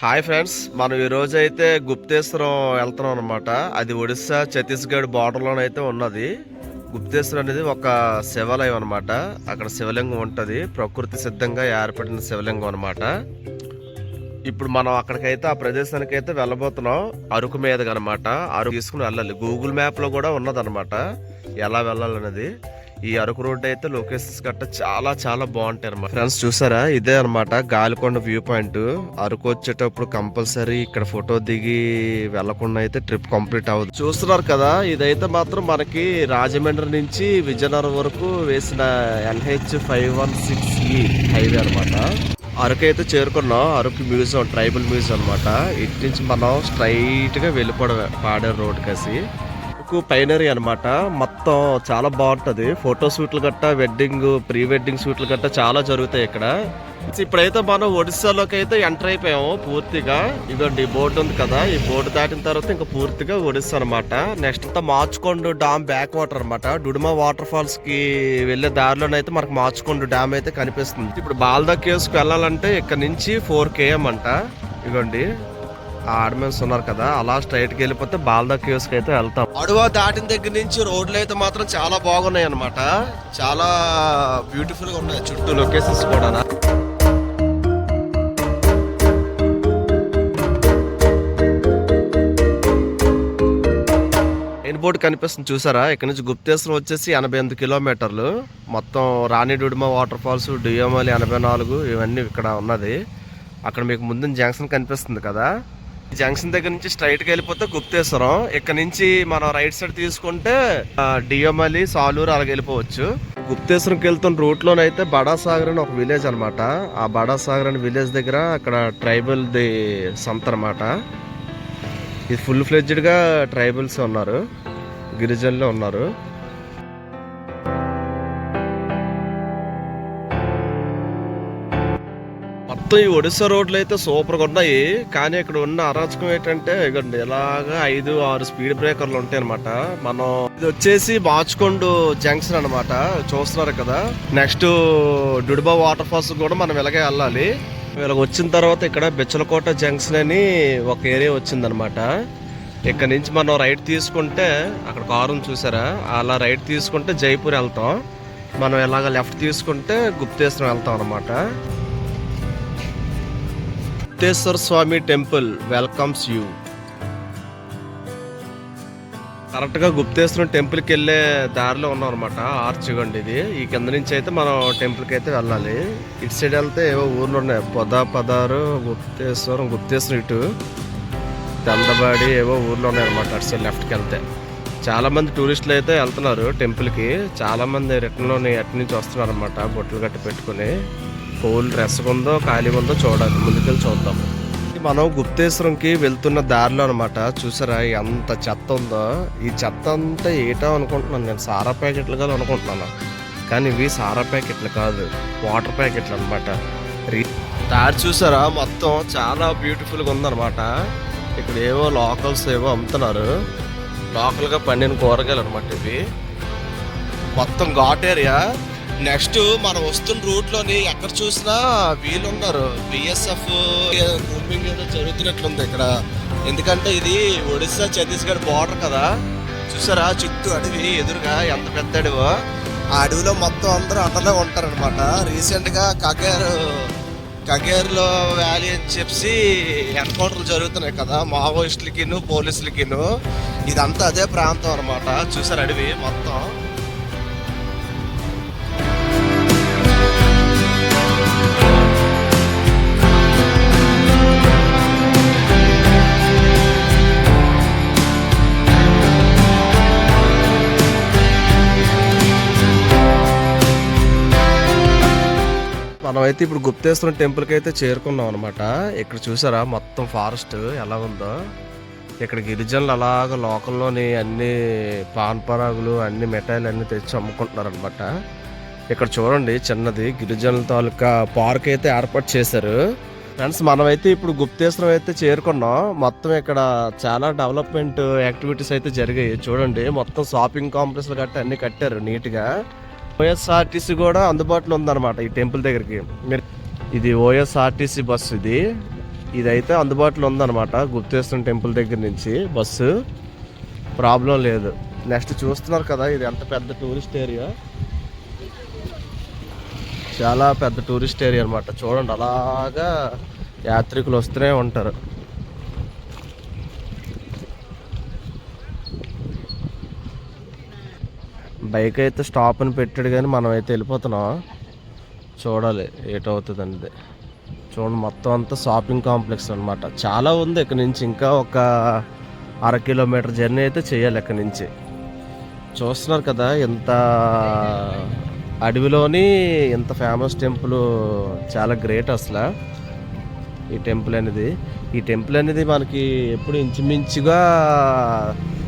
Hi friends మనం ఈరోజు అయితే గుప్తేశ్వరం వెళ్తున్నాం అనమాట అది ఒడిస్సా ఛత్తీస్గఢ్ బార్డర్లోనైతే ఉన్నది. గుప్తేశ్వరం అనేది ఒక శివాలయం అనమాట అక్కడ శివలింగం ఉంటుంది. ప్రకృతి సిద్ధంగా ఏర్పడిన శివలింగం అనమాట ఇప్పుడు మనం అక్కడికైతే ఆ ప్రదేశానికి అయితే వెళ్ళబోతున్నాం. అరకు మీదగా అనమాట అరకు తీసుకుని వెళ్ళాలి. గూగుల్ మ్యాప్లో కూడా ఉన్నదనమాట ఎలా వెళ్ళాలనేది. ఈ అరకు రోడ్ అయితే లొకేషన్స్ గట్ట చాలా చాలా బాగుంటాయి అనమాట ఫ్రెండ్స్ చూసారా? ఇదే అనమాట గాలికొండ వ్యూ పాయింట్ అరకు వచ్చేటప్పుడు కంపల్సరీ ఇక్కడ ఫోటో దిగి వెళ్ళకుండా అయితే ట్రిప్ కంప్లీట్ అవ్వదు. చూస్తున్నారు కదా ఇదైతే మాత్రం మనకి రాజమండ్రి నుంచి విజయనగరం వరకు వేసిన ఎన్హెచ్ ఫైవ్ వన్ సిక్స్ ఈ హైవే అనమాట అరకు అయితే చేరుకున్నాం. అరకు మ్యూజియం ట్రైబల్ మ్యూజియం అనమాట ఇటు నుంచి మనం స్ట్రైట్గా వెళ్ళిపోవడం పాడేరు రోడ్ కసి. వరకు పైనరీ అనమాట మొత్తం చాలా బాగుంటుంది. ఫోటో షూట్లు గట్ట వెడ్డింగ్ ప్రీ వెడ్డింగ్ షూట్లు గట్ట చాలా జరుగుతాయి ఇక్కడ. ఇప్పుడైతే మనం ఒడిస్సాలోకి అయితే ఎంటర్ అయిపోయాము పూర్తిగా. ఇదిగోండి ఈ బోర్డు ఉంది కదా. ఈ బోర్డు దాటిన తర్వాత ఇంకా పూర్తిగా ఒడిస్సా అనమాట నెక్స్ట్ అంతా మార్చుకొండు డామ్ బ్యాక్ వాటర్ అనమాట డుడుమా వాటర్ ఫాల్స్కి వెళ్ళే దారిలోనైతే మనకు మార్చుకొండు డామ్ అయితే కనిపిస్తుంది. ఇప్పుడు బాల్దా కేవ్స్కి వెళ్ళాలంటే ఇక్కడ నుంచి ఫోర్ కేఎం అంట. ఇదిగోండి. ఆడమెన్స్ ఉన్నారు కదా అలా స్ట్రైట్కి వెళ్ళిపోతే బాల్దా క్యూస్కి అయితే వెళ్తాం. అడవ దాటిన దగ్గర నుంచి రోడ్లు అయితే మాత్రం చాలా బాగున్నాయి అనమాట చాలా బ్యూటిఫుల్గా ఉన్నాయి. చుట్టూ లొకేషన్స్ కూడా. బోర్డు కనిపిస్తుంది చూసారా? ఇక్కడ నుంచి గుప్తేశ్వరం వచ్చేసి ఎనభై ఎనిమిది కిలోమీటర్లు. మొత్తం రాణిడుడిమ వాటర్ ఫాల్స్ డియోమలి ఎనభై నాలుగు ఇవన్నీ ఇక్కడ ఉన్నది. అక్కడ మీకు ముందు జంక్షన్ కనిపిస్తుంది కదా. జంక్షన్ దగ్గర నుంచి స్ట్రైట్కి వెళ్ళిపోతే గుప్తేశ్వరం. ఇక్కడ నుంచి మనం రైట్ సైడ్ తీసుకుంటే డియోమలి సాలూరు అలాగ వెళ్ళిపోవచ్చు. గుప్తేశ్వరంకి వెళ్తున్న రూట్ లోనైతే బడాసాగర్ అని ఒక విలేజ్ అనమాట ఆ బడాసాగర్ అని అనే విలేజ్ దగ్గర అక్కడ ట్రైబల్ ది సంత అనమాట ఇది ఫుల్ ఫ్లెడ్జ్డ్గా ట్రైబల్స్ ఉన్నారు. గిరిజనులు ఉన్నారు. మొత్తం ఈ ఒడిశా రోడ్లు అయితే సూపర్గా ఉన్నాయి. కానీ ఇక్కడ ఉన్న అరాచకం ఏంటంటే ఇగోండి ఇలాగా ఐదు ఆరు స్పీడ్ బ్రేకర్లు ఉంటాయి అనమాట మనం ఇది వచ్చేసి బాచుకొండు జంక్షన్ అనమాట చూస్తున్నారు కదా. నెక్స్ట్ డుడిబా వాటర్ ఫాల్స్ కూడా మనం ఇలాగే వెళ్ళాలి. ఇలా వచ్చిన తర్వాత ఇక్కడ బిచ్చలకోట జంక్షన్ అని ఒక ఏరియా వచ్చిందనమాట ఇక్కడ నుంచి మనం రైట్ తీసుకుంటే అక్కడ కారు చూసారా? అలా రైట్ తీసుకుంటే జైపూర్ వెళ్తాం. మనం ఇలాగ లెఫ్ట్ తీసుకుంటే గుప్తేశ్వరం వెళ్తాం అనమాట Mukteswara Swami temple welcomes you. కరెక్ట్గా గుప్తేశ్వరం టెంపుల్కి వెళ్ళే దారిలో ఉన్నాం అనమాట ఆర్చ్ ఇది. ఈ కింద నుంచి అయితే మనం టెంపుల్కి అయితే వెళ్ళాలి. ఇటు సైడ్ వెళ్తే ఏవో ఊర్లు ఉన్నాయి. పొద పదారు గుప్తేశ్వరం గుప్తేశ్వరం ఇటు. దండబాడి ఏవో ఊర్లో ఉన్నాయి అనమాట అటు సైడ్ లెఫ్ట్కి వెళ్తే. చాలామంది టూరిస్టులు అయితే వెళ్తున్నారు టెంపుల్కి. చాలామంది రిటర్న్లోని రిటర్న్లోని అటు నుంచి వస్తున్నారు అనమాట బొట్లు గట్టి పెట్టుకుని. ఫోల్ డ్రెస్ ఉందో ఖాళీగా ఉందో చూడాలి. ముందుకెళ్ళి చూద్దాం. మనం గుప్తేశ్వరంకి వెళ్తున్న దారిలో అనమాట చూసారా ఎంత చెత్త ఉందో? ఈ చెత్త అంతా ఏటో అనుకుంటున్నాను నేను. సారా ప్యాకెట్లు కాదు అనుకుంటున్నాను. కానీ ఇవి సారా ప్యాకెట్లు కాదు. వాటర్ ప్యాకెట్లు అనమాట దారి చూసారా? మొత్తం చాలా బ్యూటిఫుల్గా ఉందన్నమాట. ఇక్కడ ఏవో లోకల్స్ ఏవో అమ్ముతున్నారు. లోకల్గా పండిన కూరగాయలు అనమాట ఇవి. మొత్తం ఘాట్ ఏరియా. నెక్స్ట్ మనం వస్తున్న రూట్లోని ఎక్కడ చూసినా వీళ్ళు ఉన్నారు బిఎస్ఎఫ్ గ్రూమింగ్ ఏదో జరుగుతున్నట్లుంది ఇక్కడ. ఎందుకంటే ఇది ఒడిస్సా ఛత్తీస్గఢ్ బార్డర్ కదా. చూసారా చుట్టూ అడవి ఎదురుగా ఎంత పెద్ద అడవో. ఆ అడవిలో మొత్తం అందరూ అన్నదే ఉంటారు అనమాట రీసెంట్గా కగేర్ కగేర్లో వ్యాలీ అని చెప్పి ఎన్కౌంటర్లు జరుగుతున్నాయి కదా మావోయిస్టులకిను పోలీసులకిను. ఇదంతా అదే ప్రాంతం అనమాట చూసారు అడవి మొత్తం. మనమైతే ఇప్పుడు గుప్తేశ్వరం టెంపుల్కి అయితే చేరుకున్నాం అనమాట ఇక్కడ చూసారా మొత్తం ఫారెస్ట్ ఎలా ఉందో. ఇక్కడ గిరిజనులు అలాగ లోకల్లోని అన్ని పాన్ పరాగులు అన్ని మిఠాయిలు అన్ని తెచ్చి అమ్ముకుంటున్నారు అనమాట ఇక్కడ చూడండి చిన్నది గిరిజనుల తాలూకా పార్క్ అయితే ఏర్పాటు చేశారు. ఫ్రెండ్స్ మనమైతే ఇప్పుడు గుప్తేశ్వరం అయితే చేరుకున్నాం. మొత్తం ఇక్కడ చాలా డెవలప్మెంట్ యాక్టివిటీస్ అయితే జరిగాయి. చూడండి మొత్తం షాపింగ్ కాంప్లెక్స్ గట్టా అన్ని కట్టారు నీట్గా. ఓఎస్ఆర్టీసీ కూడా అందుబాటులో ఉందన్నమాట ఈ టెంపుల్ దగ్గరికి. మీరు ఇది ఓఎస్ఆర్టీసీ బస్సు ఇది. ఇదైతే అందుబాటులో ఉందన్నమాట. గుప్తేశ్వరం టెంపుల్ దగ్గర నుంచి బస్సు. ప్రాబ్లం లేదు. నెక్స్ట్ చూస్తున్నారు కదా ఇది ఎంత పెద్ద టూరిస్ట్ ఏరియా. చాలా పెద్ద టూరిస్ట్ ఏరియా అనమాట చూడండి అలాగా యాత్రికులు వస్తూనే ఉంటారు. బైక్ అయితే స్టాప్ అని పెట్టాడు కానీ మనం అయితే వెళ్ళిపోతున్నాం. చూడాలి ఏటవుతుంది అనేది చూడండి మొత్తం అంతా షాపింగ్ కాంప్లెక్స్ అనమాట చాలా ఉంది ఇక్కడ నుంచి ఇంకా ఒక అర కిలోమీటర్ జర్నీ అయితే చేయాలి ఇక్కడ నుంచి. చూస్తున్నారు కదా ఎంత అడవిలోని ఎంత ఫేమస్ టెంపుల్ చాలా గ్రేట్ అసలు. ఈ టెంపుల్ అనేది. ఈ టెంపుల్ అనేది మనకి ఎప్పుడు ఇంచుమించుగా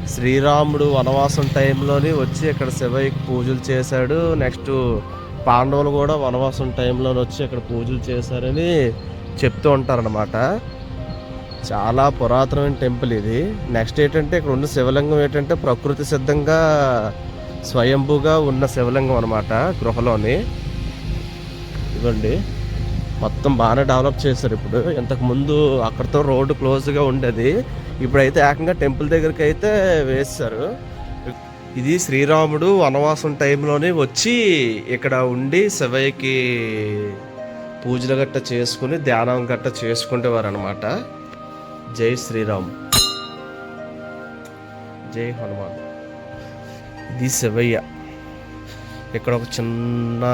శ్రీరాముడు వనవాసం టైంలోని వచ్చి ఇక్కడ శివయ్యకి పూజలు చేశాడు. నెక్స్ట్ పాండవులు కూడా వనవాసం టైంలో వచ్చి ఇక్కడ పూజలు చేశారని చెప్తూ ఉంటారనమాట చాలా పురాతనమైన టెంపుల్ ఇది. నెక్స్ట్ ఏంటంటే ఇక్కడ ఉన్న శివలింగం ఏంటంటే ప్రకృతి సిద్ధంగా స్వయంభూగా ఉన్న శివలింగం అనమాట గృహలోని. ఇవ్వండి మొత్తం బాగానే డెవలప్ చేశారు ఇప్పుడు. ఇంతకుముందు అక్కడితో అక్కడతో రోడ్డు క్లోజ్గా ఉండేది. ఇప్పుడైతే ఏకంగా టెంపుల్ దగ్గరికి అయితే వేస్తారు. ఇది శ్రీరాముడు వనవాసం టైంలోనే వచ్చి ఇక్కడ ఉండి శివయ్యకి పూజలు గట్ట చేసుకుని ధ్యానం గట్ట చేసుకునేవారు అనమాట జై శ్రీరామ్. జై హనుమాన్. ఇది శివయ్య. ఇక్కడ ఒక చిన్న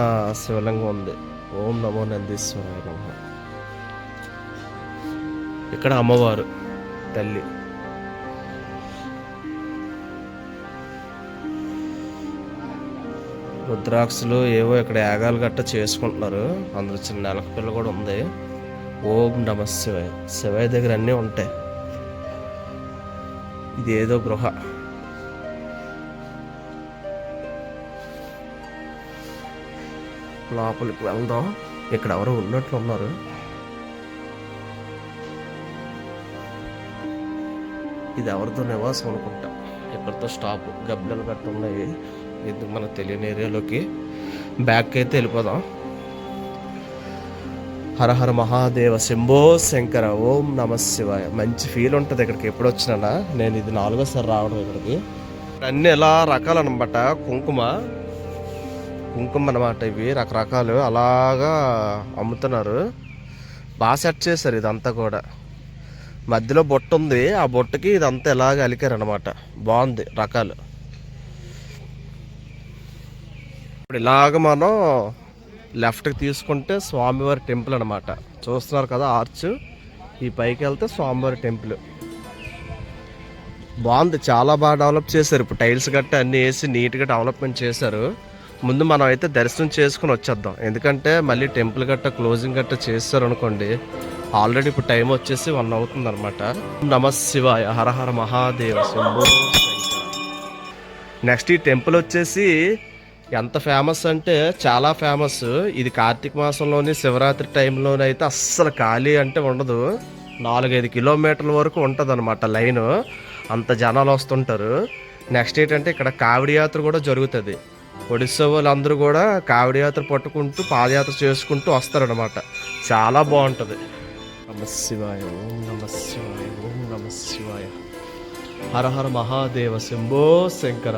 శివలింగం ఉంది. ఓం నమో నందీశ్వరాయ నమ. ఇక్కడ అమ్మవారు. తల్లి. రుద్రాక్షలు ఏవో ఇక్కడ యాగాలు గట్ట చేసుకుంటున్నారు. అందులో చిన్న నెలక పిల్ల కూడా ఉంది. ఓం నమ శివాయ. శివాయ దగ్గర అన్నీ ఉంటాయి. ఇది ఏదో గృహ. లోపలికి వెళ్దాం. ఇక్కడ ఎవరో ఉన్నట్లు ఉన్నారు. ఇది ఎవరితో నివాసం అనుకుంటా? ఎక్కడితో స్టాప్ గబ్బిలలు గట్ట ఉన్నాయి. ఎందుకు మనకు తెలియని ఏరియాలోకి బ్యాక్ అయితే వెళ్ళిపోదాం. హర హర మహాదేవ శంభో శంకర ఓం నమ శివాయ. మంచి ఫీల్ ఉంటుంది ఇక్కడికి. ఎప్పుడు వచ్చినా నేను ఇది నాలుగోసారి రావడం ఇక్కడికి. అన్ని ఎలా రకాలన్నమాట కుంకుమ కుంకుమ అన్నమాట ఇవి రకరకాలు. అలాగా అమ్ముతున్నారు. బాగా సెట్ చేశారు ఇదంతా కూడా. మధ్యలో బొట్ట ఉంది. ఆ బొట్టకి ఇదంతా ఎలాగ అలికారనమాట బాగుంది రకాలు. ఇప్పుడు ఇలాగ మనం లెఫ్ట్కి తీసుకుంటే స్వామివారి టెంపుల్ అనమాట చూస్తున్నారు కదా ఆర్చ్. ఈ పైకి వెళ్తే స్వామివారి టెంపుల్. బాగుంది. చాలా బాగా డెవలప్ చేశారు. ఇప్పుడు టైల్స్ గట్ట అన్నీ వేసి నీట్గా డెవలప్మెంట్ చేశారు. ముందు మనం అయితే దర్శనం చేసుకుని వచ్చేద్దాం. ఎందుకంటే మళ్ళీ టెంపుల్ గట్ట క్లోజింగ్ గట్ట చేస్తారు అనుకోండి ఆల్రెడీ ఇప్పుడు టైం వచ్చేసి వన్ అవుతుంది అనమాట నమశివాయ హర హర మహాదేవ శంభో నెక్స్ట్ ఈ టెంపుల్ వచ్చేసి ఎంత ఫేమస్ అంటే చాలా ఫేమస్. ఇది కార్తీక మాసంలోని శివరాత్రి టైంలోనే అయితే అస్సలు ఖాళీ అంటే ఉండదు. నాలుగైదు కిలోమీటర్ల వరకు ఉంటుంది అనమాట లైన్. అంత జనాలు వస్తుంటారు. నెక్స్ట్ ఏంటంటే ఇక్కడ కావిడి యాత్ర కూడా జరుగుతుంది. ఒడిస్సా వాళ్ళందరూ కూడా కావిడి యాత్ర పట్టుకుంటూ పాదయాత్ర చేసుకుంటూ వస్తారనమాట చాలా బాగుంటుంది. నమ శివాయ ఓం నమ శివాయ ఓం నమ శివాయ. హర హర మహాదేవ శంభో శంకర.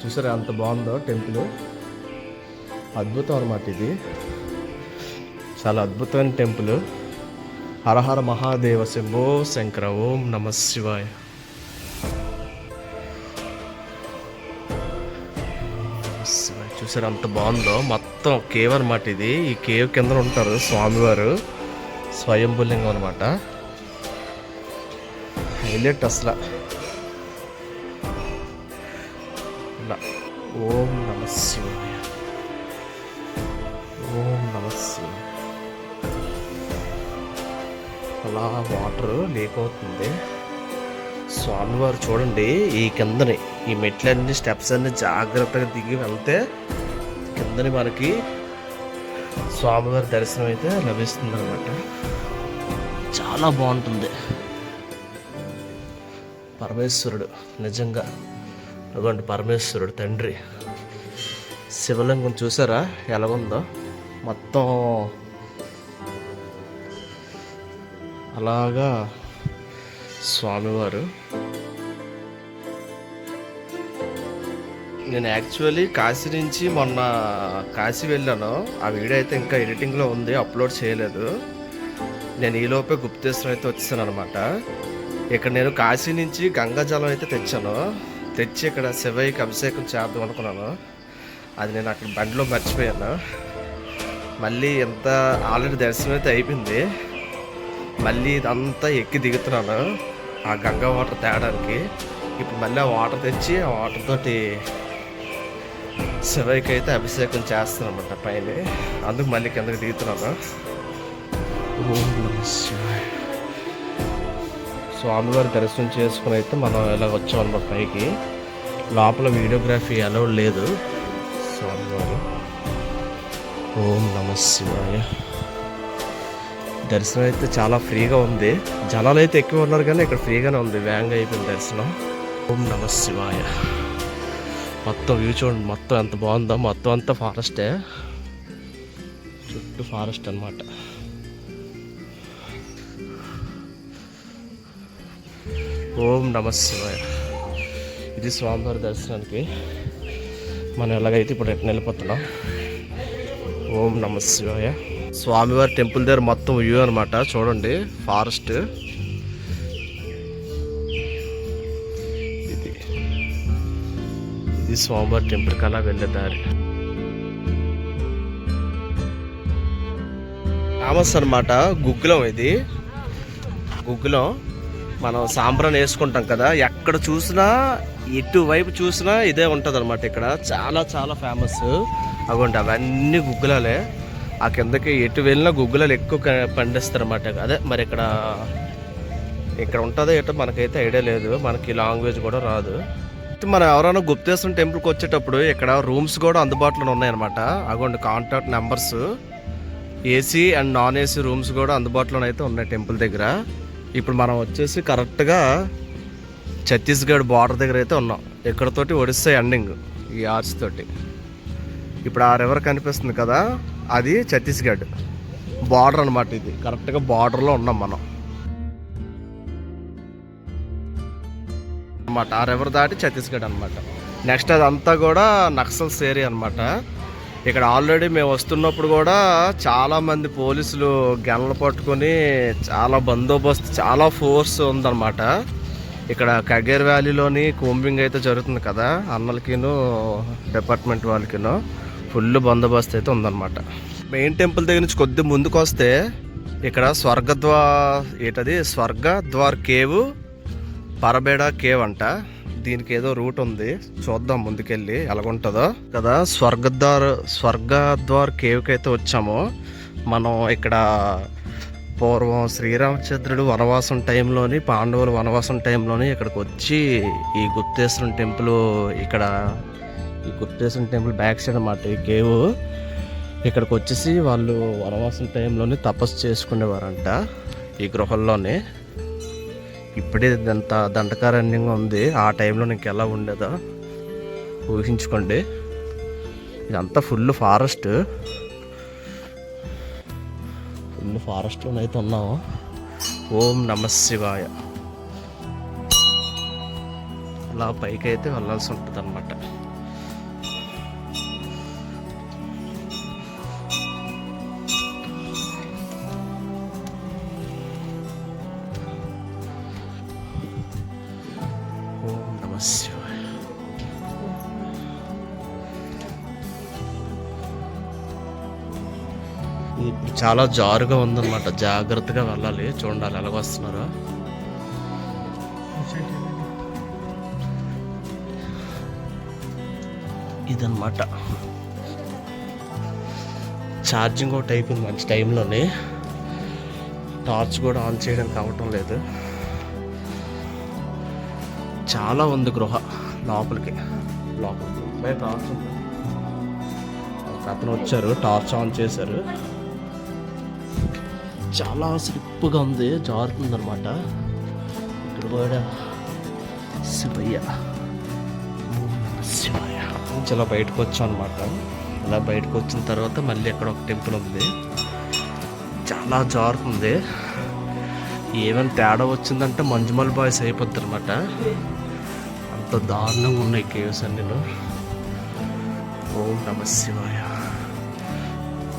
చూసారా అంత బాగుందో టెంపుల్? అద్భుతం అనమాట ఇది. చాలా అద్భుతమైన టెంపుల్. హరహర మహాదేవ శంభో శంకర ఓం నమ శివాయ. చూసారు చూసారా అంత బాగుందో? మొత్తం కేవ్ అనమాట ఇది. ఈ కేవ్ కింద ఉంటారు స్వామివారు. స్వయంభులింగం అనమాట హైలైట్ అసలు. ఇలా. ఓం నమ శివాయ. ఓం నమ శివాయ. అలా వాటర్ లీక్ అవుతుంది. స్వామివారు చూడండి ఈ కిందని ఈ మెట్లన్నీ స్టెప్స్ అన్ని జాగ్రత్తగా దిగి వెళ్తే కిందని మనకి స్వామివారి దర్శనం అయితే లభిస్తుంది అనమాట చాలా బాగుంటుంది. పరమేశ్వరుడు నిజంగా అటువంటి పరమేశ్వరుడు తండ్రి. శివలింగం చూసారా? ఎలా ఉందో? మొత్తం అలాగా స్వామివారు. నేను యాక్చువల్లీ కాశీ నుంచి మొన్న కాశీ వెళ్ళాను. ఆ వీడియో అయితే ఇంకా ఎడిటింగ్లో ఉంది అప్లోడ్ చేయలేదు. నేను ఈలోపే గుప్తేశ్వరం అయితే వచ్చాను అనమాట ఇక్కడ నేను కాశీ నుంచి గంగా జలం అయితే తెచ్చాను. తెచ్చి ఇక్కడ శివయ్యకి అభిషేకం చేద్దాం అనుకున్నాను. అది నేను అక్కడ బండిలో మర్చిపోయాను. మళ్ళీ ఎంత ఆల్రెడీ దర్శనం అయితే అయిపోయింది. మళ్ళీ ఇదంతా ఎక్కి దిగుతున్నాను. ఆ గంగా వాటర్ తేడానికి. ఇప్పుడు మళ్ళీ ఆ వాటర్ తెచ్చి ఆ వాటర్ తోటి శివయ్యకి అయితే అభిషేకం చేస్తున్నాను అనమాట పైన. అందుకు మళ్ళీ కిందకి దిగుతున్నాను. ఓం నమః శివాయ. స్వామివారి దర్శనం చేసుకుని అయితే మనం ఇలా వచ్చామన్నమాట పైకి. లోపల వీడియోగ్రఫీ అలౌడ్ లేదు. స్వామివారు. ఓం నమ శివాయ. దర్శనం అయితే చాలా ఫ్రీగా ఉంది. జనాలు అయితే ఎక్కువ ఉన్నారు కానీ ఇక్కడ ఫ్రీగానే ఉంది. వ్యాంగ్ అయిపోయింది దర్శనం. ఓం నమ శివాయ. మొత్తం వ్యూ చూడండి. మొత్తం ఎంత బాగుందో. మొత్తం అంతా ఫారెస్టే. చుట్టూ ఫారెస్ట్ అనమాట ఓం నమ శివాయ. ఇది స్వామివారి దర్శనానికి మనం ఎలాగైతే ఇప్పుడు రిటర్న్ వెళ్ళిపోతున్నాం ఓం నమ శివాయ. స్వామివారి టెంపుల్ దగ్గర మొత్తం వ్యూ అనమాట చూడండి ఫారెస్ట్. ఇది. ఇది స్వామివారి టెంపుల్కి అలా వెళ్ళే దారి. ఫేమస్ అనమాట గుగ్గులం ఇది. గుగ్గులం. మనం సాంబ్రాన్ వేసుకుంటాం కదా ఎక్కడ చూసినా ఎటువైపు చూసినా ఇదే ఉంటుంది అనమాట ఇక్కడ. చాలా చాలా ఫేమస్ అగోండి అవన్నీ గుగ్గులాలే. ఆ కిందకి ఎటు వెళ్ళినా గుగ్గులాలు ఎక్కువ పండిస్తారు అనమాట అదే మరి ఇక్కడ ఇక్కడ ఉంటుందో ఏటో మనకైతే ఐడియా లేదు. మనకి లాంగ్వేజ్ కూడా రాదు. మనం ఎవరైనా గుప్తేశ్వరం టెంపుల్కి వచ్చేటప్పుడు ఇక్కడ రూమ్స్ కూడా అందుబాటులో ఉన్నాయన్నమాట. అగోండి contact numbers AC and non AC rooms కూడా అందుబాటులో అయితే ఉన్నాయి టెంపుల్ దగ్గర. ఇప్పుడు మనం వచ్చేసి కరెక్ట్గా ఛత్తీస్గఢ్ బార్డర్ దగ్గర అయితే ఉన్నాం. ఇక్కడతోటి ఒడిస్సా ఎండింగ్ ఈ ఆర్చ్ తోటి. ఇప్పుడు ఆ రివర్ కనిపిస్తుంది కదా అది ఛత్తీస్గఢ్ బార్డర్ అనమాట ఇది. కరెక్ట్గా బార్డర్లో ఉన్నాం మనం. అనమాట ఆ రివర్ దాటి ఛత్తీస్గఢ్ అనమాట నెక్స్ట్ అదంతా కూడా నక్సల్స్ ఏరియా అనమాట ఇక్కడ ఆల్రెడీ మేము వస్తున్నప్పుడు కూడా చాలామంది పోలీసులు గన్లు పట్టుకొని చాలా బందోబస్తు చాలా ఫోర్స్ ఉందన్నమాట. ఇక్కడ కగేర్ వ్యాలీలోని కూంబింగ్ అయితే జరుగుతుంది కదా అన్నలకిను డిపార్ట్మెంట్ వాళ్ళకిను ఫుల్ బందోబస్తు అయితే ఉందన్నమాట. మెయిన్ టెంపుల్ దగ్గర నుంచి కొద్ది ముందుకు వస్తే ఇక్కడ స్వర్గద్వా ఏంటది? స్వర్గద్వార్ కేవ్ పరబేడ కేవ్ అంట. దీనికి ఏదో రూట్ ఉంది. చూద్దాం ముందుకెళ్ళి ఎలాగుంటుందో. కదా స్వర్గద్వార్ స్వర్గద్వార్ కేవ్కి అయితే వచ్చాము. మనం ఇక్కడ పూర్వం శ్రీరామచంద్రుడు వనవాసం టైంలోని పాండవులు వనవాసం టైంలోని ఇక్కడికి వచ్చి ఈ గుప్తేశ్వరం టెంపుల్ ఇక్కడ ఈ గుప్తేశ్వరం టెంపుల్ బ్యాక్ సైడ్ అన్నమాట ఈ కేవ్. ఇక్కడికి వచ్చేసి వాళ్ళు వనవాసం టైంలోని తపస్సు చేసుకునేవారంట ఈ గృహల్లోనే ఇప్పుడే ఎంత దండకారణ్యంగా ఉంది. ఆ టైంలో నీకు ఎలా ఉండేదో ఊహించుకోండి. ఇదంతా ఫుల్ ఫారెస్ట్ ఫుల్ ఫారెస్ట్లో అయితే ఉన్నాము ఓం నమ శివాయ. అలా పైకి అయితే వెళ్ళాల్సి ఉంటుంది అనమాట చాలా జారుగా ఉందన్నమాట. జాగ్రత్తగా వెళ్ళాలి. చూడాలి ఎలా వస్తున్నారో. ఇదన్నమాట. ఛార్జింగ్ ఒకటి అయిపోయింది మంచి టైంలోనే. టార్చ్ కూడా ఆన్ చేయడానికి అవ్వటం లేదు. చాలా ఉంది గృహ లోపలికి. లోపలికి. బయట టార్చ్ ఉంది. అతను వచ్చారు. టార్చ్ ఆన్ చేశారు. చాలా స్లిప్గా ఉంది జారుతుంది అనమాట ఇక్కడ కూడా శివయ్య. శివయ్య. నుంచి ఇలా బయటకు వచ్చాం అనమాట అలా బయటకు వచ్చిన తర్వాత మళ్ళీ అక్కడ ఒక టెంపుల్ ఉంది. చాలా జారుతుంది. ఏమైనా తేడా వచ్చిందంటే మంజుమల్ బాయ్స్ అయిపోద్ది అనమాట అంత దారుణంగా ఉన్నాయి కేవ్స్ అన్ని. ఓం నమ శివాయ.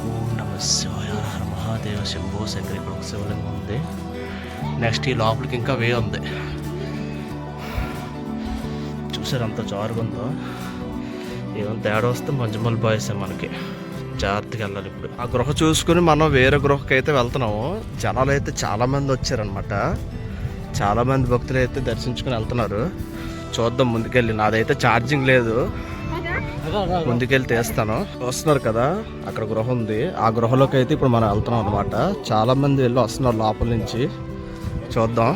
ఓం నమ శివాయ. మహాదేవ శంభో శంకర్ ఇక్కడ ఒక శివలింగం ఉంది నెక్స్ట్ ఈ లోపలికి ఇంకా వే ఉంది చూసారు అంత జారుగా ఉందో ఏమైనా తేడా వస్తే మంజుమల్ బాయ్స్ మనకి జాగ్రత్తగా వెళ్ళాలి ఇప్పుడు ఆ గృహ చూసుకుని మనం వేరే గృహకి అయితే వెళ్తున్నాము జనాలు అయితే చాలామంది వచ్చారనమాట చాలామంది భక్తులు అయితే దర్శించుకుని వెళ్తున్నారు చూద్దాం ముందుకెళ్ళి నాదైతే ఛార్జింగ్ లేదు ముందుకెళ్ళి తీస్తాను. వస్తున్నారు కదా అక్కడ గృహ ఉంది. ఆ గృహలోకి అయితే ఇప్పుడు మనం వెళ్తున్నాం అనమాట చాలా మంది వెళ్ళి వస్తున్నారు లోపల నుంచి. చూద్దాం.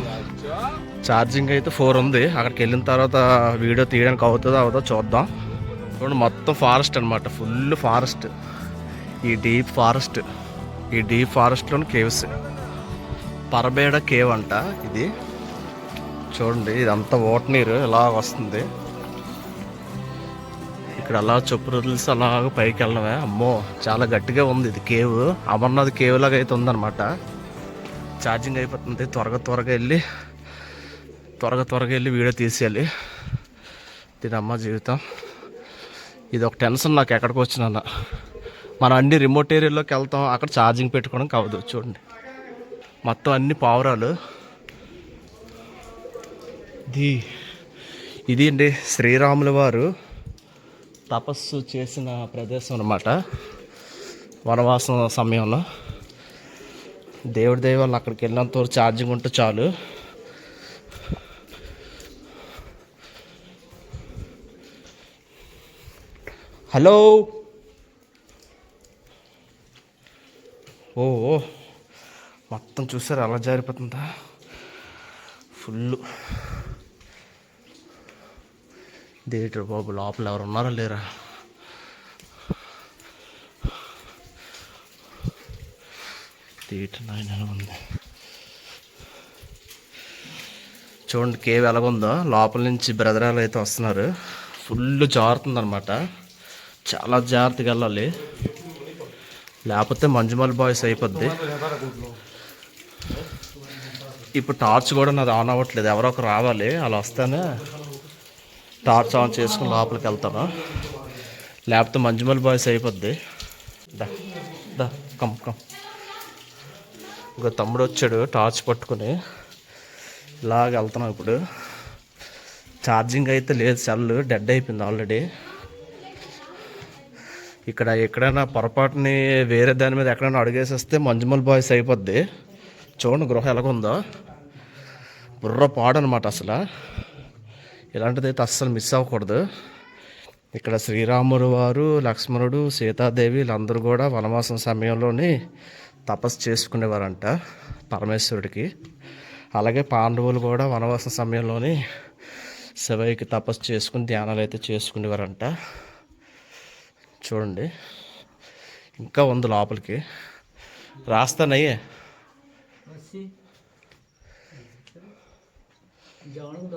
ఛార్జింగ్ అయితే ఫోర్ ఉంది. అక్కడికి వెళ్ళిన తర్వాత వీడియో తీయడానికి అవుతుందో అవుతుందో చూద్దాం. చూడండి మొత్తం ఫారెస్ట్ అనమాట ఫుల్ ఫారెస్ట్. ఈ డీప్ ఫారెస్ట్. ఈ డీప్ ఫారెస్ట్లోని కేవ్స్. పరబేడ కేవ్ అంట ఇది. చూడండి ఇదంతా వాటర్ నీరు. ఇలా వస్తుంది. ఇక్కడ అలా చెప్పు వదిలిసి అలాగ పైకి వెళ్ళడమే అమ్మో చాలా గట్టిగా ఉంది ఇది కేవ్ అమర్నాథ్ కేవ్ లాగా అయితే ఉందన్నమాట. ఛార్జింగ్ అయిపోతుంది. త్వరగా త్వరగా వెళ్ళి త్వరగా త్వరగా వెళ్ళి వీడియో తీసేయాలి. దీని అమ్మ జీవితం. ఇది ఒక టెన్షన్ నాకు ఎక్కడికి వచ్చినా. మనం అన్ని రిమోట్ ఏరియాలోకి వెళ్తాం. అక్కడ ఛార్జింగ్ పెట్టుకోవడం కావద్దు చూడండి. మొత్తం అన్ని పావురాలు. ఇది ఇది అండి శ్రీరాముల వారు. తపస్సు చేసిన ప్రదేశం అన్నమాట. వనవాసం సమయంలో. దేవుడి దైవాలు అక్కడికి వెళ్ళినంత వరకు ఛార్జింగ్ ఉంటే చాలు. హలో? ఓ ఓ. మొత్తం చూసారు అలా జారిపోతుందా? ఫుల్ థియేటర్ బాబు లోపల ఎవరు ఉన్నారో లేరా? థియేటర్ నైన్ ఉంది? చూడండి కేవ్ ఎలాగుందో లోపల నుంచి బ్రదరాలు అయితే వస్తున్నారు. ఫుల్ జారుతుందనమాట చాలా జాగ్రత్తగా వెళ్ళాలి. లేకపోతే మంజుమల్ బాయ్స్ అయిపోద్ది. ఇప్పుడు టార్చ్ కూడా నాది ఆన్ అవ్వట్లేదు. ఎవరో ఒకరు రావాలి. అలా వస్తేనే. టార్చ్ ఆన్ చేసుకుని లోపలికి వెళ్తాను. లేకపోతే మంజుమల్ బాయ్స్ అయిపోద్ది. దా దా కమ్ కమ్. ఇంకో తమ్ముడు వచ్చాడు టార్చ్ పట్టుకుని. ఇలాగ వెళ్తున్నాం ఇప్పుడు. ఛార్జింగ్ అయితే లేదు సెల్ డెడ్ అయిపోయింది ఆల్రెడీ. ఇక్కడ ఎక్కడైనా పొరపాటుని వేరే దాని మీద ఎక్కడైనా అడిగేసేస్తే మంజుమల్ బాయ్స్ అయిపోద్ది. చూడండి గృహ ఎలాగుందో. బుర్ర పాడనమాట అసలు. ఇలాంటిదైతే అస్సలు మిస్ అవ్వకూడదు. ఇక్కడ శ్రీరాముడు వారు లక్ష్మణుడు సీతాదేవి వీళ్ళందరూ కూడా వనవాసం సమయంలోనే తపస్సు చేసుకునేవారంట పరమేశ్వరుడికి. అలాగే పాండవులు కూడా వనవాసం సమయంలోనే శివయ్యకి తపస్సు చేసుకుని ధ్యానాలు అయితే చేసుకునేవారంట. చూడండి. ఇంకా ఉంది లోపలికి. రాస్తానయ్యే. జానం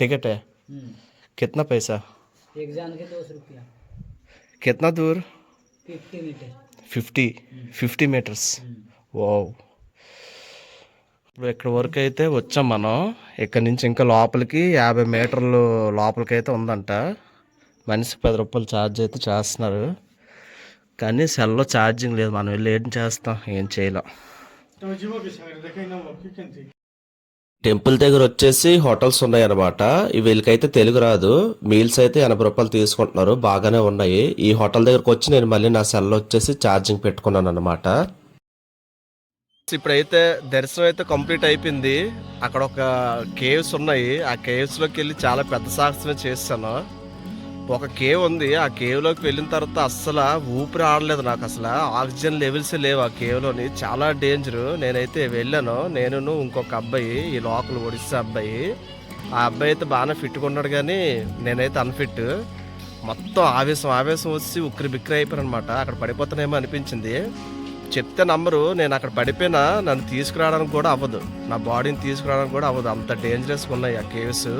टिकट है कितना पैसा एक जान के दस रुपया कितना दूर fifty metre fifty fifty metres wow ఇప్పుడు ఇక్కడ వరకు అయితే వచ్చాం మనం ఇక్కడ నుంచి ఇంకా లోపలికి యాభై మీటర్లు లోపలికి అయితే ఉందంట మనిషి పది రూపాయలు ఛార్జ్ అయితే చేస్తున్నారు కానీ సెల్లో ఛార్జింగ్ లేదు మనం వెళ్ళి ఏం చేస్తాం ఏం చేయలేం టెంపుల్ దగ్గర వచ్చేసి హోటల్స్ ఉన్నాయి అనమాట వీళ్ళకైతే తెలుగు రాదు. మీల్స్ అయితే ఎనభై రూపాయలు తీసుకుంటున్నారు. బాగానే ఉన్నాయి. ఈ హోటల్ దగ్గరకు వచ్చి నేను మళ్ళీ నా సెల్ వచ్చేసి ఛార్జింగ్ పెట్టుకున్నాను అనమాట ఇప్పుడైతే దర్శనం అయితే కంప్లీట్ అయిపోయింది. అక్కడ ఒక కేవ్స్ ఉన్నాయి. ఆ కేవ్స్లోకి వెళ్ళి చాలా పెద్ద సాహసమే చేస్తాను ఒక కేవ్ ఉంది. ఆ కేవ్లోకి వెళ్ళిన తర్వాత అస్సలు ఊపిరి ఆడలేదు నాకు అసలు. ఆక్సిజన్ లెవెల్స్ లేవు ఆ కేవ్లోని చాలా డేంజర్ నేనైతే వెళ్ళాను. నేను ఇంకొక అబ్బాయి ఈ లోకల్ ఒడిస్సా అబ్బాయి. ఆ అబ్బాయి అయితే బాగానే ఫిట్గా ఉన్నాడు కానీ నేనైతే అన్ఫిట్ మొత్తం ఆవేశం ఆవేశం వచ్చి ఉక్కిరి బిక్కిరి అయిపోయాను అనమాట అక్కడ పడిపోతానేమో అనిపించింది. చెప్తే నంబరు నేను అక్కడ పడిపోయినా నన్ను తీసుకురావడానికి కూడా అవ్వదు. నా బాడీని తీసుకురావడానికి కూడా అవ్వదు. అంత డేంజరస్గా ఉన్నాయి ఆ కేవ్స్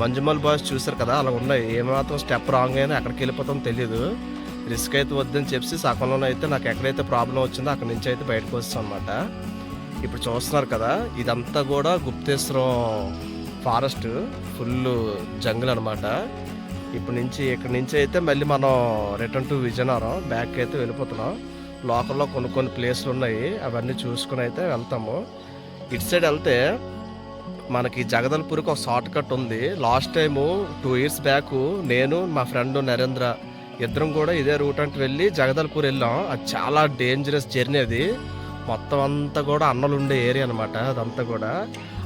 మంజుమల్ బాయ్స్ చూసారు కదా అలా ఉన్నాయి. ఏమాత్రం స్టెప్ రాంగ్ అయినా ఎక్కడికి వెళ్ళిపోతాం తెలియదు రిస్క్ అయితే వద్దని చెప్పి సకంలోనే అయితే నాకు ఎక్కడైతే ప్రాబ్లం వచ్చిందో అక్కడ నుంచి అయితే బయటకు వస్తాం అనమాట ఇప్పుడు చూస్తున్నారు కదా ఇదంతా కూడా గుప్తేశ్వరం ఫారెస్ట్ ఫుల్ జంగుల్ అనమాట ఇప్పటి నుంచి ఇక్కడి నుంచి అయితే మళ్ళీ మనం రిటర్న్ టు విజయనగరం బ్యాక్ అయితే వెళ్ళిపోతున్నాం. లోకల్లో కొన్ని కొన్ని ప్లేస్లు ఉన్నాయి అవన్నీ చూసుకుని అయితే వెళ్తాము. ఇటు సైడ్ వెళ్తే మనకి జగదల్పూర్కి ఒక షార్ట్ కట్ ఉంది. Last time two years back నేను మా ఫ్రెండ్ నరేంద్ర ఇద్దరం కూడా ఇదే రూట్ అంటే వెళ్ళి జగదల్పూర్ వెళ్ళాం. అది చాలా డేంజరస్ జర్నీ అది. మొత్తం అంతా కూడా అన్నలు ఉండే ఏరియా అనమాట అదంతా కూడా.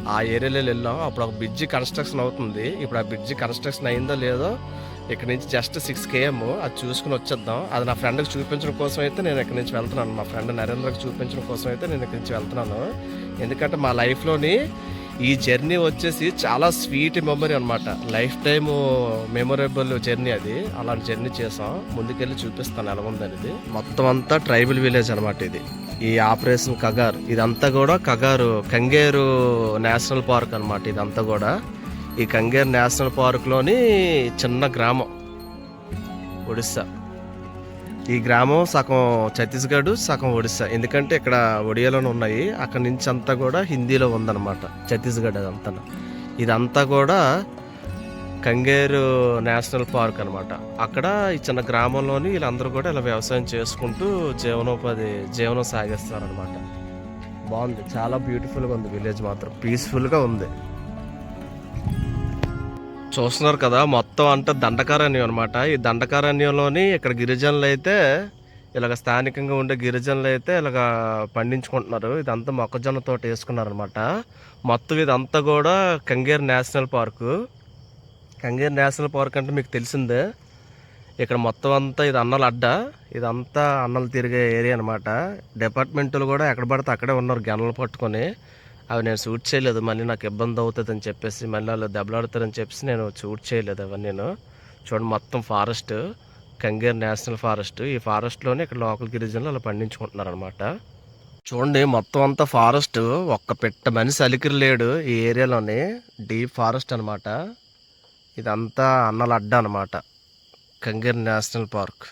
ఆ ఏరియాలో వెళ్ళాం. అప్పుడు ఒక బ్రిడ్జి కన్స్ట్రక్షన్ అవుతుంది. ఇప్పుడు ఆ బ్రిడ్జి కన్స్ట్రక్షన్ అయిందో లేదో ఇక్కడ నుంచి జస్ట్ సిక్స్ కేఎం అది చూసుకుని వచ్చేద్దాం. అది నా ఫ్రెండ్కి చూపించడం కోసం అయితే నేను ఇక్కడ నుంచి వెళ్తున్నాను. మా ఫ్రెండ్ నరేంద్రకి చూపించడం కోసం అయితే నేను ఇక్కడ నుంచి వెళ్తున్నాను. ఎందుకంటే మా లైఫ్లోని ఈ జర్నీ వచ్చేసి చాలా స్వీట్ మెమరీ అనమాట లైఫ్ టైమ్ మెమొరబుల్ జర్నీ అది. అలాంటి జర్నీ చేసాం. ముందుకెళ్ళి చూపిస్తాను ఎలా ఉందనేది. మొత్తం అంతా ట్రైబల్ విలేజ్ అనమాట ఇది. ఈ ఆపరేషన్ కగారు. ఇదంతా కూడా కగారు కంగేరు నేషనల్ పార్క్ అనమాట ఇదంతా కూడా. ఈ కంగేరు నేషనల్ పార్క్లోని చిన్న గ్రామం. ఒడిస్సా. ఈ గ్రామం సగం ఛత్తీస్గఢ్ సగం ఒడిస్సా. ఎందుకంటే ఇక్కడ ఒడియాలోనే ఉన్నాయి. అక్కడ నుంచి అంతా కూడా హిందీలో ఉందన్నమాట. ఛత్తీస్గఢ్ అదంతా ఇదంతా కూడా కంగేరు నేషనల్ పార్క్ అనమాట అక్కడ ఈ చిన్న గ్రామంలోని వీళ్ళందరూ కూడా ఇలా వ్యవసాయం చేసుకుంటూ జీవనోపాధి జీవనం సాగిస్తారనమాట బాగుంది. చాలా బ్యూటిఫుల్గా ఉంది. విలేజ్ మాత్రం పీస్ఫుల్గా ఉంది. చూస్తున్నారు కదా మొత్తం అంతా దండకారణ్యం అనమాట ఈ దండకారణ్యంలోని ఇక్కడ గిరిజనులు అయితే ఇలాగ స్థానికంగా ఉండే గిరిజనులు అయితే ఇలాగ పండించుకుంటున్నారు. ఇదంతా మొక్కజొన్న తోట వేసుకున్నారనమాట మొత్తం ఇదంతా కూడా Kanger national park. Kanger national park అంటే మీకు తెలిసిందే. ఇక్కడ మొత్తం అంతా ఇది అన్నల అడ్డ. ఇదంతా అన్నలు తిరిగే ఏరియా అనమాట డిపార్ట్మెంట్లు కూడా ఎక్కడ పడితే అక్కడే ఉన్నారు గెనలు పట్టుకొని. అవి నేను షూట్ చేయలేదు. మళ్ళీ నాకు ఇబ్బంది అవుతుంది అని చెప్పేసి మళ్ళీ వాళ్ళు దెబ్బలాడతారని చెప్పేసి నేను షూట్ చేయలేదు అవన్నీ నేను. చూడండి మొత్తం ఫారెస్ట్ కంగేర్ నేషనల్ ఫారెస్ట్. ఈ ఫారెస్ట్లోనే ఇక్కడ లోకల్ గిరిజనులు అలా పండించుకుంటున్నారు అనమాట చూడండి మొత్తం అంతా ఫారెస్ట్. ఒక్క పెట్ట మనిషి అలికిరి లేడు ఈ ఏరియాలోని. డీప్ ఫారెస్ట్ అనమాట ఇదంతా అన్నల అడ్డ అనమాట కంగేర్ నేషనల్ పార్క్.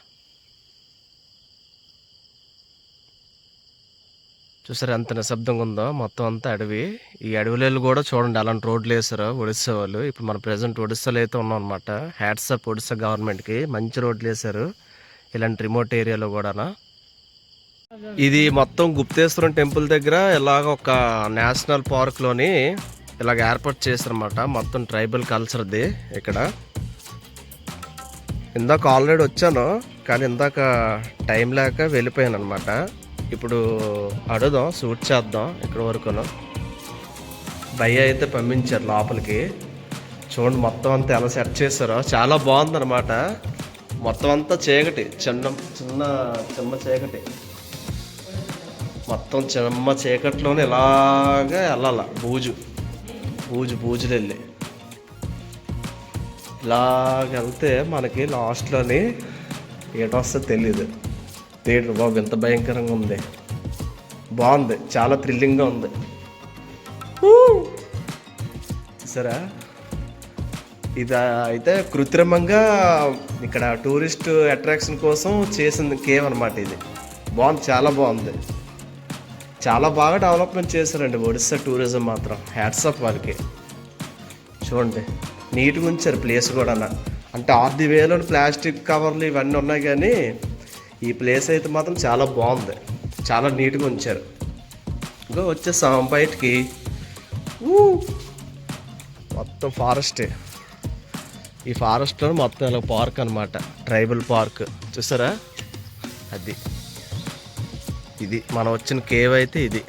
చూసారు ఎంత నిశ్శబ్దంగా ఉందో? మొత్తం అంతా అడవి. ఈ అడవిలో కూడా చూడండి అలాంటి రోడ్లు వేసారు ఒడిస్సా వాళ్ళు. ఇప్పుడు మన ప్రజెంట్ ఒడిస్సాలో అయితే ఉన్నాం అనమాట హ్యాట్సప్ ఒడిస్సా గవర్నమెంట్కి మంచి రోడ్లు వేసారు ఇలాంటి రిమోట్ ఏరియాలో కూడా ఇది మొత్తం గుప్తేశ్వరం టెంపుల్ దగ్గర ఇలాగ ఒక నేషనల్ పార్క్లోని ఇలాగ ఏర్పాటు చేశారన్నమాట. మొత్తం ట్రైబల్ కల్చర్ది ఇక్కడ. ఇందాక ఆల్రెడీ వచ్చాను కానీ ఇందాక టైం లేక వెళ్ళిపోయాను అనమాట ఇప్పుడు అడుగుదాం షూట్ చేద్దాం ఇక్కడ వరకును. భయ్య అయితే పంపించారు లోపలికి. చూడండి మొత్తం అంతా ఎలా సెట్ చేశారో. చాలా బాగుందన్నమాట. మొత్తం అంతా చీకటి చిన్న చిన్న చిన్న చీకటి. మొత్తం చిన్న చీకట్లోనే ఇలాగా వెళ్ళాల బూజు. బూజు బూజులు వెళ్ళి. ఇలాగ వెళ్తే మనకి లాస్ట్లోని ఏటొస్తే తెలియదు థియేటర్ బాబు ఎంత భయంకరంగా ఉంది. బాగుంది చాలా థ్రిల్లింగ్గా ఉంది. చూసారా? ఇది అయితే కృత్రిమంగా ఇక్కడ టూరిస్ట్ అట్రాక్షన్ కోసం చేసింది కేవ్ అనమాట ఇది. బాగుంది చాలా బాగుంది. చాలా బాగా డెవలప్మెంట్ చేశారండి ఒడిస్సా టూరిజం మాత్రం. హ్యాట్సప్ వాళ్ళకి. చూడండి నీట్గా ఉంచారు ప్లేస్ కూడా అంటే ఆర్ది వేలు ప్లాస్టిక్ కవర్లు ఇవన్నీ ఉన్నాయి కానీ ఈ ప్లేస్ అయితే మాత్రం చాలా బాగుంది. చాలా నీట్గా ఉంచారు. ఇంకా వచ్చేసాం బయటికి. మొత్తం ఫారెస్టే ఈ ఫారెస్ట్లో మొత్తం ఇలా పార్క్ అనమాట ట్రైబల్ పార్క్ చూసారా? అది. ఇది. మనం వచ్చిన కేవ్ అయితే ఇది.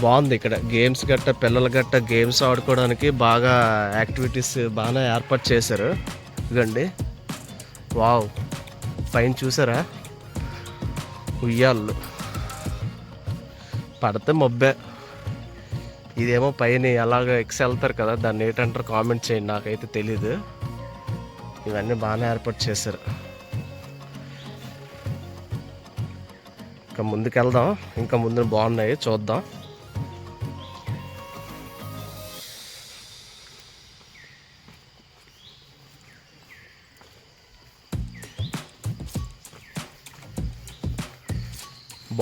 బాగుంది ఇక్కడ. గేమ్స్ గట్ట పిల్లలు గట్ట గేమ్స్ ఆడుకోవడానికి బాగా యాక్టివిటీస్ బాగానే ఏర్పాటు చేశారు. ఇదండి వావ్ పైన చూసారా? ఉయ్యాళ్ళు పడితే మొబ్బే. ఇదేమో పైన ఎలాగ ఎక్స్ వెళ్తారు కదా దాన్ని ఏంటంటారు కామెంట్ చేయండి నాకైతే తెలీదు. ఇవన్నీ బాగానే ఏర్పాటు చేశారు. ఇంకా ముందుకు వెళ్దాం ఇంకా ముందు బాగున్నాయి చూద్దాం.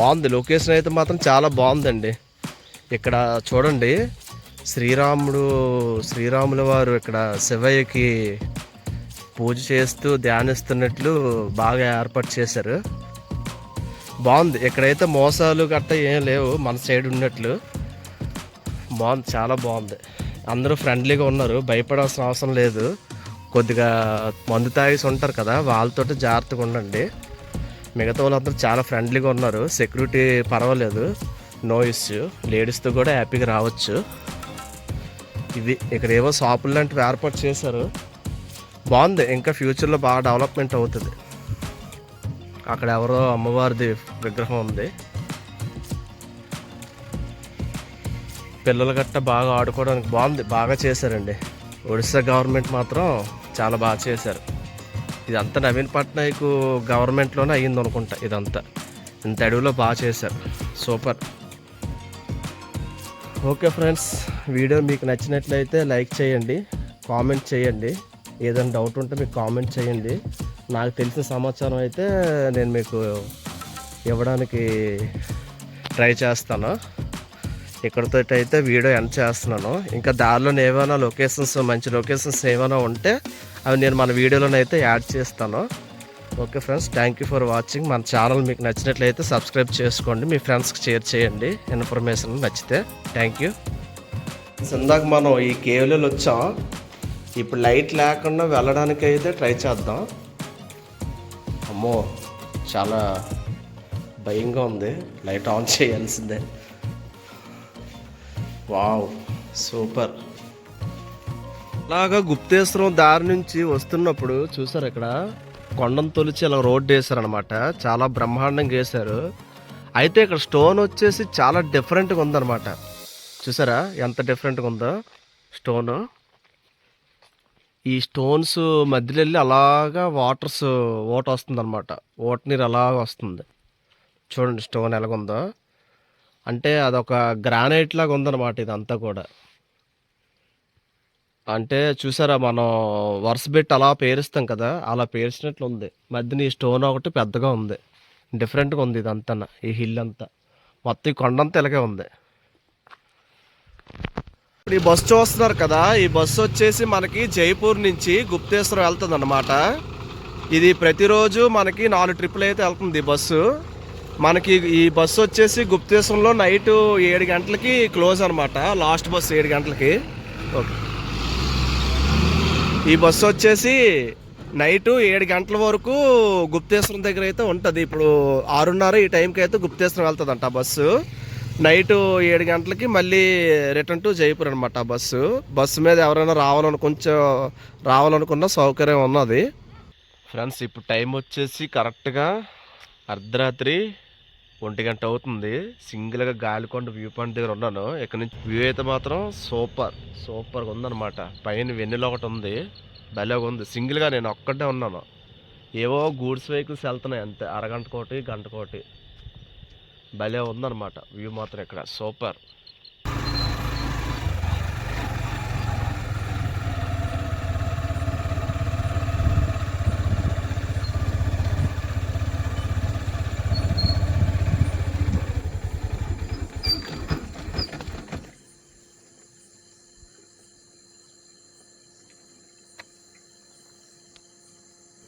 బాగుంది. లొకేషన్ అయితే మాత్రం చాలా బాగుందండి. ఇక్కడ చూడండి. శ్రీరాముడు శ్రీరాముల వారు ఇక్కడ శివయ్యకి పూజ చేస్తూ ధ్యానిస్తున్నట్లు బాగా ఏర్పాటు చేశారు. బాగుంది. ఇక్కడైతే మోసాలు గట్ట ఏం లేవు. మన సైడ్ ఉన్నట్లు. బాగుంది. చాలా బాగుంది. అందరూ ఫ్రెండ్లీగా ఉన్నారు. భయపడాల్సిన అవసరం లేదు. కొద్దిగా మందు తాగేసి ఉంటారు కదా. వాళ్ళతోటి జాగ్రత్తగా ఉండండి. మిగతా వాళ్ళందరూ చాలా ఫ్రెండ్లీగా ఉన్నారు. సెక్యూరిటీ పర్వాలేదు. No issue. లేడీస్తో కూడా హ్యాపీగా రావచ్చు. ఇది ఇక్కడ ఏవో షాపులు లాంటివి ఏర్పాటు చేశారు. బాగుంది. ఇంకా ఫ్యూచర్లో బాగా డెవలప్మెంట్ అవుతుంది. అక్కడ ఎవరో అమ్మవారిది విగ్రహం ఉంది. పిల్లలు గట్ట బాగా ఆడుకోవడానికి బాగుంది. బాగా చేశారండి. ఒడిశా గవర్నమెంట్ మాత్రం చాలా బాగా చేశారు. ఇదంతా నవీన్ పట్నాయక్ గవర్నమెంట్లోనే అయ్యింది అనుకుంటా ఇదంతా. ఇంత అడవిలో బాగా చేశారు. సూపర్. ఓకే ఫ్రెండ్స్ వీడియో మీకు నచ్చినట్లయితే లైక్ చేయండి కామెంట్ చేయండి. ఏదైనా డౌట్ ఉంటే మీకు కామెంట్ చేయండి. నాకు తెలిసిన సమాచారం అయితే నేను మీకు ఇవ్వడానికి ట్రై చేస్తాను. ఇక్కడితో అయితే వీడియో ఎండ్ చేస్తున్నాను. ఇంకా దారిలో ఏమైనా లొకేషన్స్ మంచి లొకేషన్స్ ఏమైనా ఉంటే అవి నేను మన వీడియోలోనైతే యాడ్ చేస్తాను. Okay friends thank you for watching మన ఛానల్ మీకు నచ్చినట్లయితే సబ్స్క్రైబ్ చేసుకోండి. మీ ఫ్రెండ్స్కి షేర్ చేయండి. ఇన్ఫర్మేషన్ నచ్చితే థ్యాంక్ యూ ఇందాక మనం ఈ కేవ్లలో వచ్చాం. ఇప్పుడు లైట్ లేకుండా వెళ్ళడానికి అయితే ట్రై చేద్దాం. అమ్మో చాలా భయంగా ఉంది. లైట్ ఆన్ చేయాల్సిందే. వావ్ సూపర్ అలాగా గుప్తేశ్వరం దారి నుంచి వస్తున్నప్పుడు చూసారు ఇక్కడ? కొండను తొలిచి ఇలా రోడ్డు వేశారనమాట చాలా బ్రహ్మాండంగా వేశారు. అయితే ఇక్కడ స్టోన్ వచ్చేసి చాలా డిఫరెంట్గా ఉందన్నమాట. చూసారా? ఎంత డిఫరెంట్గా ఉందో స్టోను. ఈ స్టోన్స్ మధ్యలో వెళ్ళి అలాగా వాటర్స్ ఓట వస్తుందన్నమాట. ఓట నీరు అలాగ వస్తుంది. చూడండి స్టోన్ ఎలాగుందో. అంటే అదొక గ్రానైట్ లాగా ఉందన్నమాట ఇదంతా కూడా. అంటే చూసారా మనం వరుస పెట్టి అలా పేరుస్తాం కదా అలా పేర్చినట్లు ఉంది. మధ్యన ఈ స్టోన్ ఒకటి పెద్దగా ఉంది. డిఫరెంట్గా ఉంది ఇదంతా ఈ హిల్ అంతా. మొత్తం ఈ కొండంతా ఇలాగే ఉంది. ఇప్పుడు ఈ బస్సు చూస్తున్నారు కదా ఈ బస్సు వచ్చేసి మనకి జైపూర్ నుంచి గుప్తేశ్వరం వెళ్తుంది అనమాట ఇది ప్రతిరోజు మనకి నాలుగు ట్రిప్పులు అయితే వెళ్తుంది ఈ బస్సు. మనకి ఈ బస్సు వచ్చేసి గుప్తేశ్వరంలో నైట్ ఏడు గంటలకి క్లోజ్ అనమాట లాస్ట్ బస్సు ఏడు గంటలకి. ఓకే. ఈ బస్సు వచ్చేసి నైట్ ఏడు గంటల వరకు గుప్తేశ్వరం దగ్గర అయితే ఉంటుంది. ఇప్పుడు ఆరున్నర ఈ టైంకి అయితే గుప్తేశ్వరం వెళ్తుందంట ఆ బస్సు. నైట్ ఏడు గంటలకి మళ్ళీ రిటర్న్ టు జైపూర్ అనమాట ఆ బస్సు. బస్సు మీద ఎవరైనా రావాలను కొంచెం రావాలనుకున్న సౌకర్యం ఉన్నది. ఫ్రెండ్స్ ఇప్పుడు టైం వచ్చేసి కరెక్ట్గా అర్ధరాత్రి ఒంటి గంట అవుతుంది. సింగిల్గా గాలికొండ వ్యూ పాయింట్ దగ్గర ఉన్నాను. ఇక్కడ నుంచి వ్యూ అయితే మాత్రం సూపర్ సూపర్గా ఉందన్నమాట. పైన వెన్నెల ఒకటి ఉంది. భలేగా ఉంది. సింగిల్గా నేను ఒక్కటే ఉన్నాను. ఏవో గూడ్స్ వెహికల్స్ వెళ్తున్నాయి అంతే. అరగంట కోటి గంట కోటి. భలే ఉందన్నమాట. వ్యూ మాత్రం ఇక్కడ సూపర్.